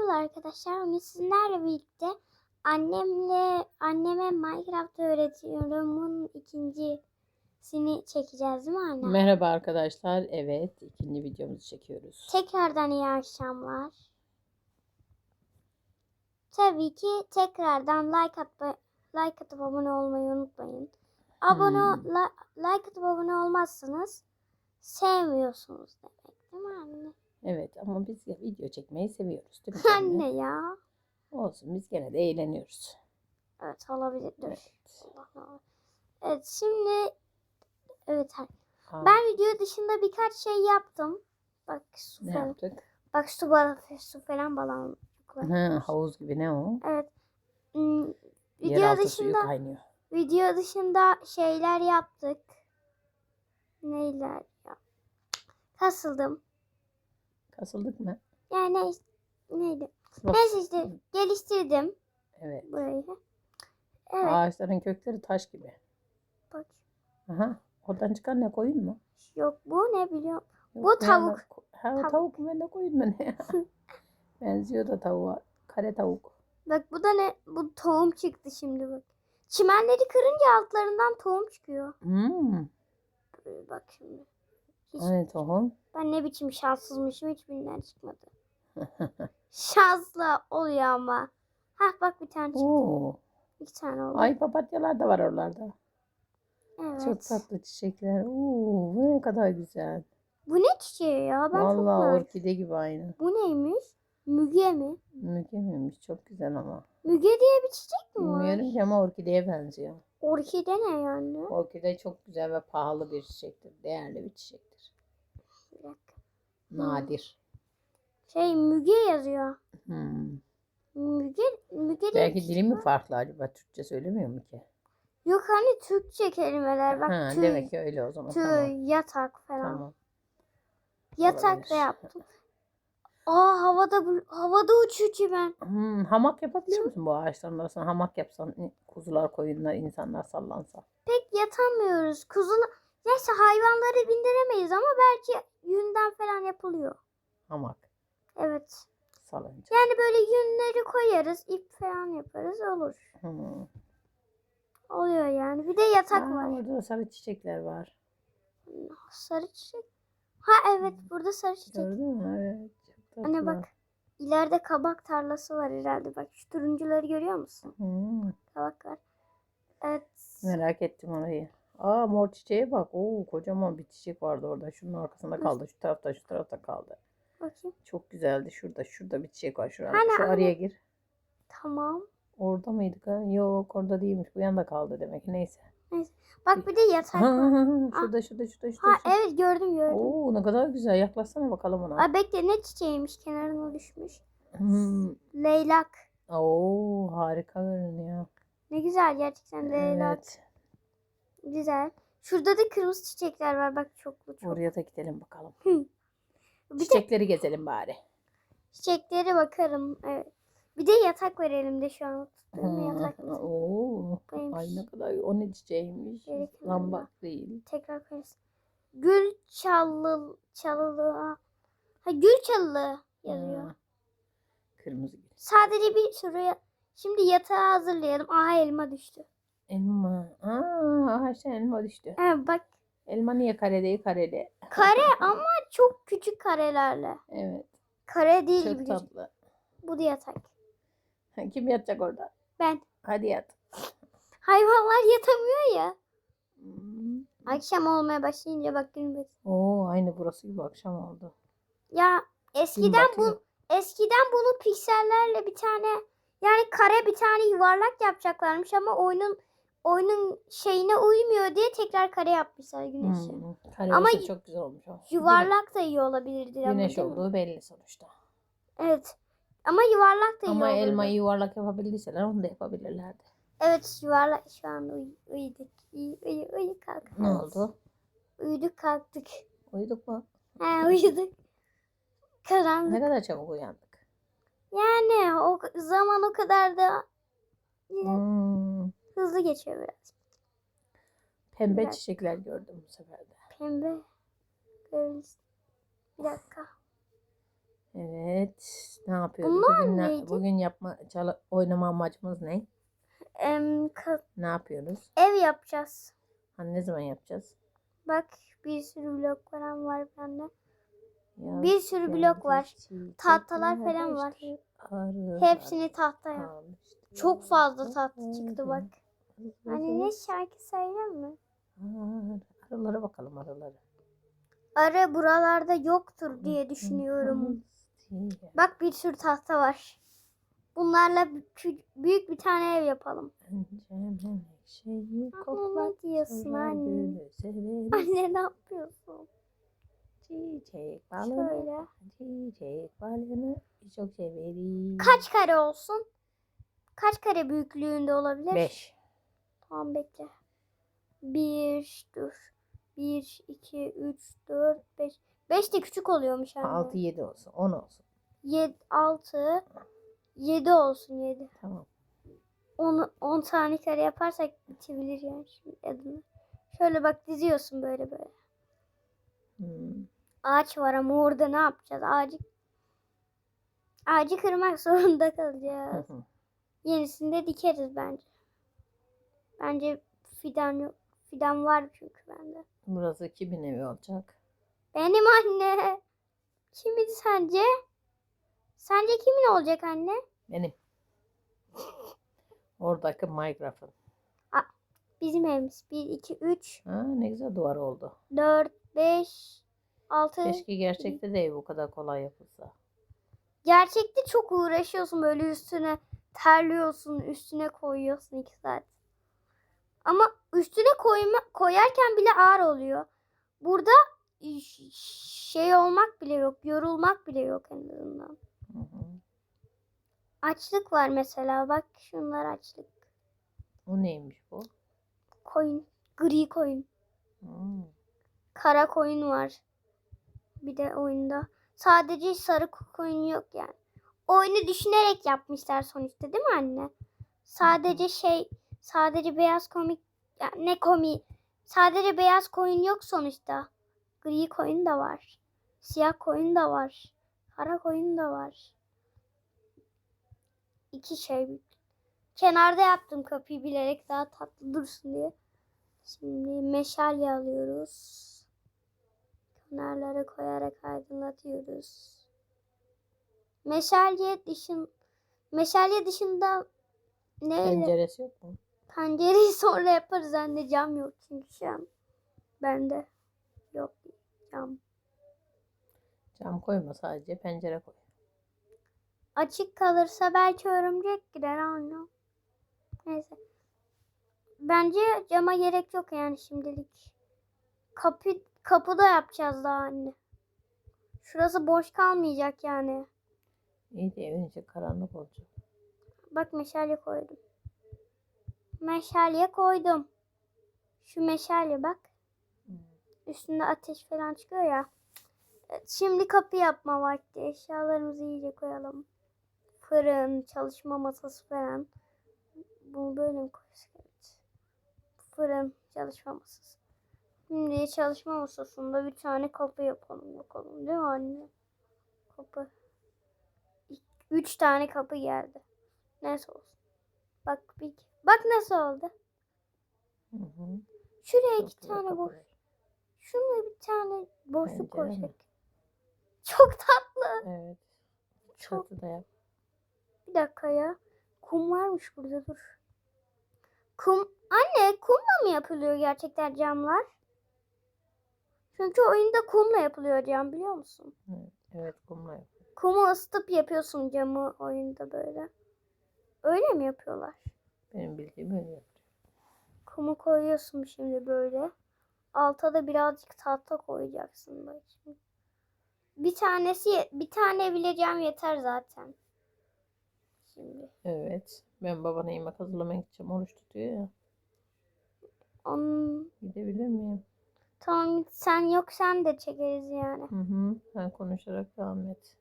Merhabalar arkadaşlar. Bugün sizlerle birlikte annemle anneme Minecraft öğretiyorum. Bunun ikincisini çekeceğiz değil mi anne? Merhaba arkadaşlar. Evet, ikinci videomuzu çekiyoruz. Tekrardan iyi akşamlar. Tabii ki tekrardan like atma, like atıp abone olmayı unutmayın. Abone Hmm. la- like atıp abone olmazsanız sevmiyorsunuz demek değil mi anne? Evet ama biz ya video çekmeyi seviyoruz değil mi? anne? Anne ya. Olsun biz gene de eğleniyoruz. Evet olabilir. Evet. Evet şimdi evet ha- ben video dışında birkaç şey yaptım. Bak su ne falan. yaptık? Bak su bal su falan balon. Ha, havuz gibi ne o? Evet. Hmm, video Yeraltı dışında kaynıyor. video dışında şeyler yaptık. Neyler ya? Kasıldım. Kasıldık mı? Yani ne, neydi? Bak, Neyse işte geliştirdim Evet. burayı. Evet. Ağaçların kökleri taş gibi. Bak. Aha. Oradan çıkan ne koyun mu? Yok bu ne biliyorum. Yok, Bu ne tavuk. Ha Tavuk. tavuk mu? De koyun mu ne? Benziyor da tavuğa. Kare tavuk. Bak bu da ne? Bu tohum çıktı şimdi bak. Çimenleri kırınca altlarından tohum çıkıyor. Hmm. Bak şimdi. Hiç, Hani tohum? Ben ne biçim şanssızmışım hiçbirinden çıkmadı. Şanslı oluyor ama. Hah bak bir tane çıktı. Oo. İki tane oldu. Ay papatyalar da var oralarda. evet. Çok tatlı çiçekler. Oo, bu ne kadar güzel. Bu ne çiçeği ya? Ben çok Vallahi merak orkide gibi aynı. Bu neymiş? Müge mi? Müge miymiş? Çok güzel ama. Müge diye bir çiçek mi var? Bilmiyorum ki ama orkideye benziyor. Orkide ne yani? Orkide çok güzel ve pahalı bir çiçektir. Değerli bir çiçektir. Nadir. Şey Müge yazıyor. Hmm. Müge, Müge Belki dili mi var. farklı acaba? Türkçe söylemiyor mu ki? Yok hani Türkçe kelimeler. Bak Ha, tüy, demek ki öyle o zaman. tüy, Tamam. yatak falan. Tamam. Yatak da yaptım. Aa havada havada uçuyor çimen. Hmm, hamak yapabiliyor musun bu ağaçların arasına? Hamak yapsan kuzular, koyunlar, insanlar sallansa. Pek yatamıyoruz. Kuzular neyse hayvanları bindiremeyiz ama belki yünden falan yapılıyor. Hamak Evet. salınca. Yani böyle yünleri koyarız, ip falan yaparız olur. Hmm. Oluyor yani. Bir de yatak Aa, var. Burada da sarı çiçekler var. Sarı çiçek. Ha evet burada sarı çiçek. Gördün mü? Evet. Çok Anne bak. İleride kabak tarlası var herhalde. Bak şu turuncuları görüyor musun? Hmm, Kabak var. Evet. merak ettim orayı. Aa mor çiçeğe bak. Oo kocaman bir çiçek vardı orada. Şunun arkasında kaldı. Şu tarafta şu tarafta kaldı. Bakayım. Çok güzeldi. Şurada şurada bir çiçek var. Şurada. Hani, Şu araya gir. Tamam. Orada mıydık ha? Yok orada değilmiş. Bu yanda kaldı demek ki. Neyse. Bak bir de yatak var. şurada şurada şurada şurada. Ha şurada. evet gördüm gördüm. Oo ne kadar güzel. Yaklaşsana bakalım ona. Aa, bekle ne çiçeğiymiş kenarına düşmüş. Hmm. Leylak. Oo harika görünüyor. Ne güzel gerçekten leylak. Evet. Güzel. Şurada da kırmızı çiçekler var bak çoklu çok. Oraya da gidelim bakalım. Bir de Çiçekleri gezelim bari. çiçeklere bakarım. Evet. Bir de yatak var elimde şu an. Tuttuğum yatak. Oo. Buymuş. Ay ne kadar o ne çiçeğiymiş. Yok. Lambak değil. Tekrar koyarız. Gül çallı çalılı. Ha gül çalılı yazıyor. Ha. Kırmızı gül. Sadece bir soruya. Şimdi yatağı hazırlayalım. Aha elma düştü. Elma. Aa, ağaçtan elma düştü. Evet bak Elma niye kare değil kareli? kare ama çok küçük karelerle. Evet. Kare değil Çok gözüküyor. tatlı. Bu da yatak. Kim yatacak orada? Ben. Hadi yat. Hayvanlar yatamıyor ya. Hmm. Akşam olmaya başlayınca bak gün batıyor. Oo aynı burası gibi akşam oldu. Ya eskiden bu eskiden bunu piksellerle bir tane yani kare bir tane yuvarlak yapacaklarmış ama oyunun oyunun şeyine uymuyor diye tekrar kare yapmışlar güneşi. Hmm. Kare Ama olsa çok güzel olmuş. o. Yuvarlak da iyi olabilirdi ama Güneş değil mi? olduğu belli sonuçta. Evet. Ama yuvarlak da iyi Ama olurdu. elmayı yuvarlak yapabildiyseler onu da yapabilirlerdi. Evet yuvarlak şu an uy- uyuduk. Uy, uy, uy, kalk. Ne oldu? Uyuduk kalktık. Uyuduk mu? He uyuduk. Karanlık. Ne kadar çabuk uyandık. Yani o zaman o kadar da Hmm. Hızlı geçiyor biraz. Pembe Biraz. çiçekler gördüm bu sefer de. Pembe. Bir dakika. Evet. Ne yapıyoruz? Bunlar bugün, ne- neydi? bugün yapma, çala- oynama amacımız ne? Em, ka- Ne yapıyoruz? ev yapacağız. Hani ne zaman yapacağız? Bak bir sürü blok falan var bende. Yaz Bir sürü blok var. Tahtalar falan var. arılar Hepsini tahtaya. Çok fazla tahta çıktı bak. Hani ne şarkı söyler mi? Arılara bakalım arılara. Arı buralarda yoktur diye düşünüyorum. Bak bir sürü tahta var. Bunlarla büyük bir tane ev yapalım. Şeyi Anne ne diyorsun anne? Anne ne yapıyorsun? Çiçek balını, Şöyle. çiçek balını çok severiz. Kaç kare olsun? Kaç kare büyüklüğünde olabilir? Beş. Tamam bekle. Bir dur. Bir, iki, üç, dört, beş. Beş de küçük oluyormuş anne. Altı yedi olsun. On olsun. Yedi, altı. Yedi olsun yedi. Tamam. On, on tane kare yaparsak bitebilir yani şimdi adını. Şöyle bak diziyorsun böyle böyle. Hmm. Ağaç var ama orada ne yapacağız? Ağacı ağacı kırmak zorunda kalacağız. Yenisini de dikeriz bence. Bence fidan yok. Fidan var çünkü bende. Burası kimin evi olacak? Benim anne. Kimin sence? Sence kimin olacak anne? Benim. Oradaki Minecraft'ın. Bizim evimiz. 1, 2, 3, Ha, ne güzel duvar oldu. 4, 5, 6. Keşke gerçekte de ev bu kadar kolay yapılsa. Gerçekte çok uğraşıyorsun böyle üstüne terliyorsun, üstüne koyuyorsun 2 saat. Ama üstüne koyma, koyarken bile ağır oluyor. Burada şey olmak bile yok, yorulmak bile yok en azından. Hı hı. Açlık var mesela bak şunlar açlık. O neymiş bu? Koyun, gri koyun, Hmm. kara koyun var. Bir de oyunda. Sadece sarı koyun yok yani. Oyunu düşünerek yapmışlar sonuçta değil mi anne? Sadece şey, sadece beyaz komik, ya ne komik. Sadece beyaz koyun yok sonuçta. Gri koyun da var. Siyah koyun da var. Kara koyun da var. İki şey. Kenarda yaptım kapıyı bilerek daha tatlı dursun diye. Şimdi meşale alıyoruz. Kenarlara koyarak aydınlatıyoruz. Meşale dışın meşale dışında ne Penceresi yok mu? Pencereyi sonra yaparız anne cam yok çünkü şu an bende yok cam. Cam koyma sadece pencere koy. Açık kalırsa belki örümcek girer anne. Neyse. Bence cama gerek yok yani şimdilik. Kapı kapı da yapacağız daha anne. Şurası boş kalmayacak yani. İyi de evin içi karanlık olacak. Bak meşale koydum. Meşaleye koydum. Şu meşale bak. Hmm. Üstünde ateş falan çıkıyor ya. Şimdi kapı yapma vakti. Eşyalarımızı iyice koyalım. Fırın, çalışma masası falan. Bunu böyle mi koysak? Evet. Fırın, çalışma masası. Şimdi çalışma masasında bir tane kapı yapalım bakalım. Değil mi anne? Kapı. Üç tane kapı geldi. Nasıl olsun? Bak bir, bak nasıl oldu. Hı hı. Şuraya Çok iki tane boş. Şuraya bir tane boşluk koysak. Çok tatlı. Evet. Çok. Çatı da yap. Bir dakika ya. Kum varmış burada dur. Kum. Anne kumla mı yapılıyor gerçekten camlar? Çünkü oyunda kumla yapılıyor cam biliyor musun? Evet, kumla yap. Kumu ısıtıp yapıyorsun camı oyunda böyle. Öyle mi yapıyorlar? Benim bildiğim öyle yap. Kumu koyuyorsun şimdi böyle. Alta da birazcık tahta koyacaksın bak şimdi. Bir tanesi bir tane bile cam yeter zaten. Şimdi Evet. Ben babana yemek hazırlamaya gideceğim. Oruç tutuyor ya. onun Gidebilir miyim? tamam sen yok sen de çekeriz yani. Hı hı. Sen konuşarak devam et.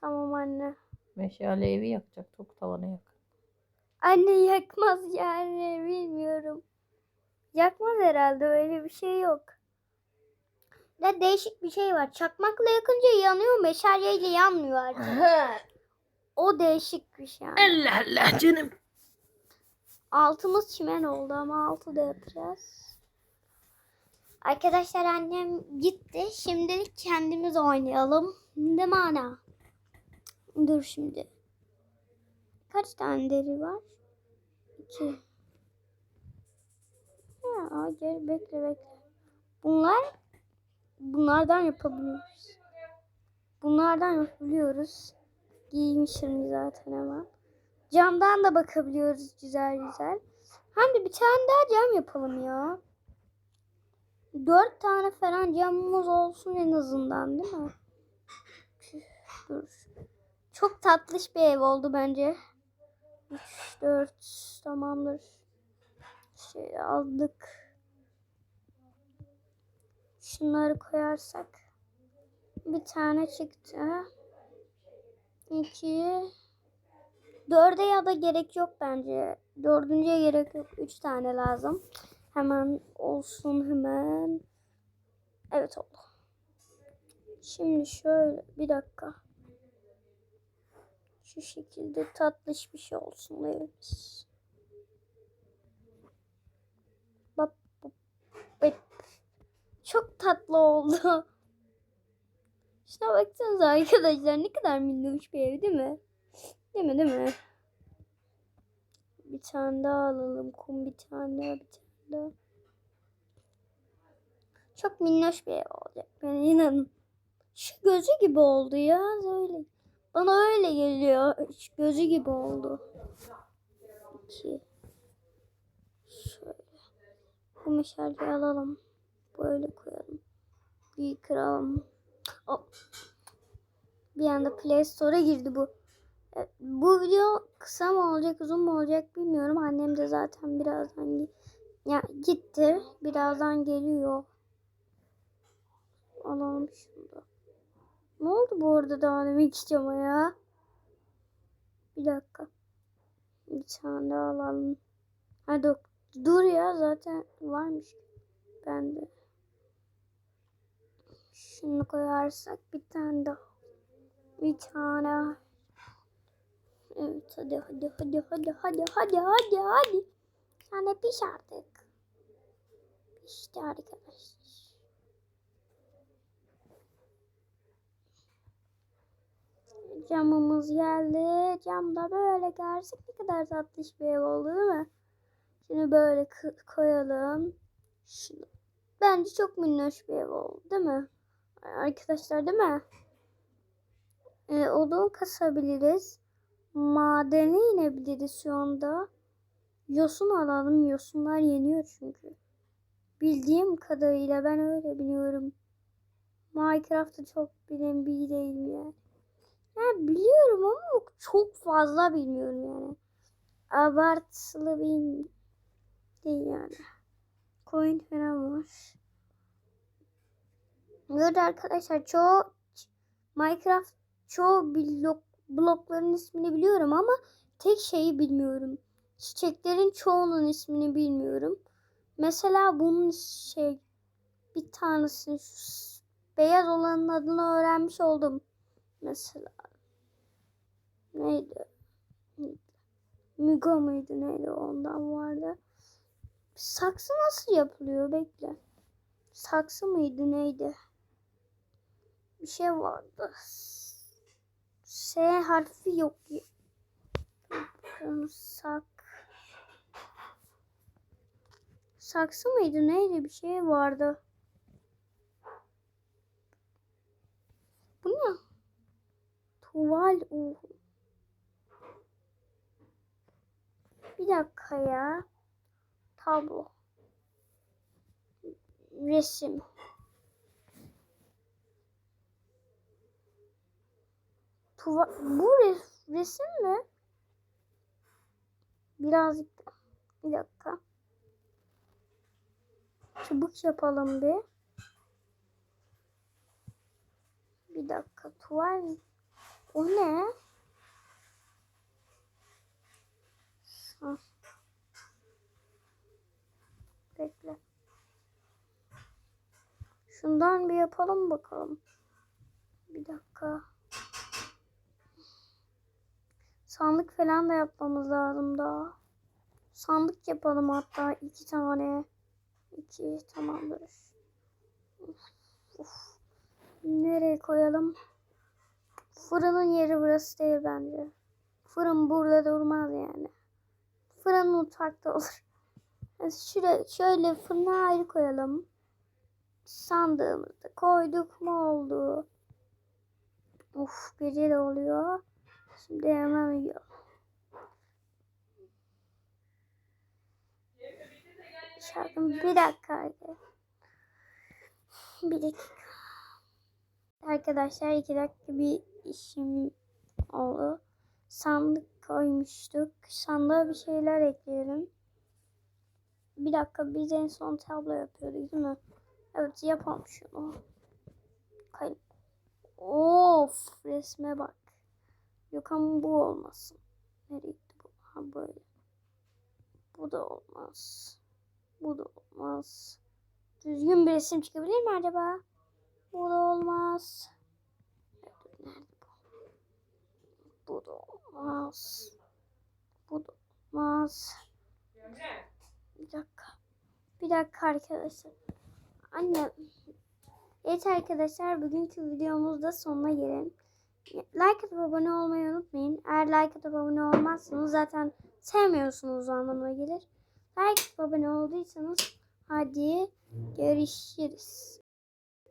Tamam anne. Meşale evi yakacak. Tok tavana yak. Anne yakmaz yani bilmiyorum. Yakmaz herhalde öyle bir şey yok. de değişik bir şey var. Çakmakla yakınca yanıyor, meşaleyle yanmıyor artık. O değişik bir şey. yani. Allah Allah canım. Altımız çimen oldu ama altı da yapacağız. Arkadaşlar annem gitti. Şimdilik kendimiz oynayalım. Değil mi ana? Dur şimdi. Kaç tane deri var? İki. Ha, gel bekle bekle. Bunlar bunlardan yapabiliyoruz. Bunlardan yapabiliyoruz. Giymişim zaten hemen. Camdan da bakabiliyoruz güzel güzel. Hem de bir tane daha cam yapalım ya. Dört tane falan camımız olsun en azından değil mi? Dur. Çok tatlış bir ev oldu bence. 3, 4 tamamdır. Şey aldık. Şunları koyarsak. Bir tane çıktı. İki. Dörde ya da gerek yok bence. Dördüncüye gerek yok. Üç tane lazım. Hemen olsun hemen. Evet oldu. Şimdi şöyle bir dakika. Şu şekilde tatlış bir şey olsun evimiz. Bak, bak. Çok tatlı oldu. Şuna baksanıza arkadaşlar ne kadar minnoş bir ev değil mi? Değil mi değil mi? Bir tane daha alalım. Kum bir tane daha bir tane daha. Çok minnoş bir ev olacak. Yani inanın. Şu gözü gibi oldu ya. Öyle. Bana öyle geliyor. Şu gözü gibi oldu. İki. Şöyle. Bu meşaleyi alalım. Böyle koyalım. Bir kıralım. Hop. Bir anda Play Store'a girdi bu. Evet, Bu video kısa mı olacak uzun mu olacak bilmiyorum. Annem de zaten birazdan ya gitti. Birazdan geliyor. Alalım şunu da. Ne oldu bu arada daha demek istiyorum ya? Bir dakika. Bir tane daha alalım. Ha dur. Ya zaten varmış. Ben de. Şunu koyarsak bir tane daha. Bir tane. Evet hadi hadi hadi hadi hadi hadi hadi hadi. De piş artık. Pişti arkadaşlar. Camımız geldi. Camda böyle görsek ne kadar tatlış bir ev oldu değil mi? Şimdi böyle koyalım. Şunu. Bence çok minnoş bir ev oldu değil mi? Arkadaşlar değil mi? Ee, odun kasabiliriz. Madene inebiliriz şu anda. Yosun alalım. Yosunlar yeniyor çünkü. Bildiğim kadarıyla ben öyle biliyorum. Minecraft'ı çok bilen biri değilim yani. Yani biliyorum ama çok fazla bilmiyorum yani. Abartılı bir değil yani. Coin falan var. Burada arkadaşlar çoğu Minecraft çoğu blok, blokların ismini biliyorum ama tek şeyi bilmiyorum. Çiçeklerin çoğunun ismini bilmiyorum. Mesela bunun şey bir tanesini şu beyaz olanın adını öğrenmiş oldum. Mesela neydi? Mügo muydu neydi ondan vardı. Saksı nasıl yapılıyor bekle. Saksı mıydı neydi? Bir şey vardı. S harfi yok. Sak. Saksı mıydı neydi bir şey vardı. Bu ne? Tuval. Uh. Bir dakika ya. Tablo. Resim. Tuva bu res- resim mi? Birazcık bir dakika. Çubuk yapalım bir. Bir dakika tuval. O ne? Ha. Bekle. Şundan bir yapalım bakalım. Bir dakika. Sandık falan da yapmamız lazım daha. Sandık yapalım hatta iki tane. İki tamamdır. Uf, uf. Nereye koyalım? Fırının yeri burası değil bence. Fırın burada durmaz yani. Fırın mutfakta olur. Şuraya, şöyle fırına ayrı koyalım. Sandığımızda koyduk mu oldu. Uf gece de oluyor. Şimdi hemen uyuyalım. Şarkım bir dakika. Bir dakika. Arkadaşlar iki dakika bir işim oldu. Sandık koymuştuk. Sandığa bir şeyler ekleyelim. Bir dakika biz en son tablo yapıyorduk değil mi? Evet yapalım şunu. Kay of resme bak. Yok ama bu olmasın. Nereye gitti bu? Ha böyle. Bu da olmaz. Bu da olmaz. Düzgün bir resim çıkabilir mi acaba? Bu da olmaz. Evet, Nerede bu? Bu da olmaz. Bu da olmaz. Bir dakika. Bir dakika arkadaşlar. Anne. Evet arkadaşlar bugünkü videomuzda sonuna gelelim. Like atıp abone olmayı unutmayın. Eğer like atıp abone olmazsanız zaten sevmiyorsunuz anlamına gelir. Like atıp abone olduysanız hadi görüşürüz.